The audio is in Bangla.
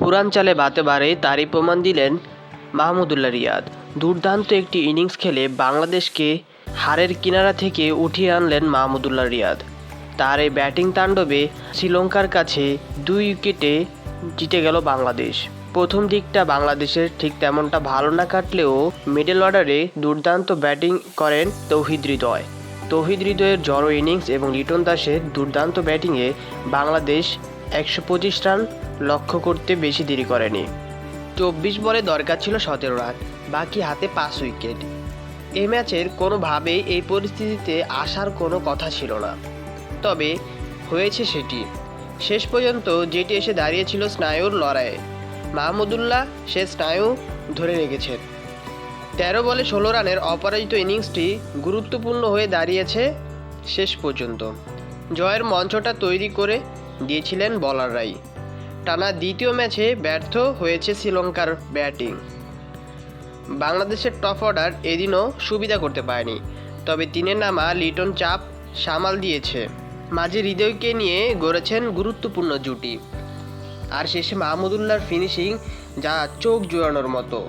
পুরান চালে বাতে বারে তারই প্রমাণ দিলেন মাহমুদুল্লাহ রিয়াদ। দুর্দান্ত একটি ইনিংস খেলে বাংলাদেশকে হারের কিনারা থেকে উঠিয়ে আনলেন মাহমুদুল্লাহ রিয়াদ। তার এই ব্যাটিং তাণ্ডবে শ্রীলঙ্কার কাছে দুই উইকেটে জিতে গেল বাংলাদেশ। প্রথম দিকটা বাংলাদেশের ঠিক তেমনটা ভালো না কাটলেও মিডল অর্ডারে দুর্দান্ত ব্যাটিং করেন তৌহিদ হৃদয়। তৌহিদ হৃদয়ের জড়ো ইনিংস এবং লিটন দাসের দুর্দান্ত ব্যাটিংয়ে বাংলাদেশ একশো পঁচিশ রান লক্ষ্য করতে বেশি দেরি করেনি। চব্বিশ বলে দরকার ছিল সতেরো রান, বাকি হাতে পাঁচ উইকেট। এই ম্যাচের কোনোভাবেই এই পরিস্থিতিতে আসার কোনো কথা ছিল না। তবে হয়েছে সেটি। শেষ পর্যন্ত যেটি এসে দাঁড়িয়েছিল স্নায়ুর লড়াইয়ে। মাহমুদুল্লাহ সে স্নায়ু ধরে রেখেছেন। তেরো বলে ষোলো রানের অপরাজিত ইনিংসটি গুরুত্বপূর্ণ হয়ে দাঁড়িয়েছে শেষ পর্যন্ত। জয়ের মঞ্চটা তৈরি করে দিয়েছিলেন বলাররাই। টানা দ্বিতীয় ম্যাচে ব্যর্থ হয়েছে শ্রীলঙ্কার ব্যাটিং। বাংলাদেশের টপ অর্ডার এদিনও সুবিধা করতে পারেনি, তবে তিনের নামা লিটন চাপ সামাল দিয়েছে। মাঝে হৃদয়কে নিয়ে গড়েছেন গুরুত্বপূর্ণ জুটি। আর শেষে মাহমুদুল্লাহর ফিনিশিং যা চোখ জোড়ানোর মতো।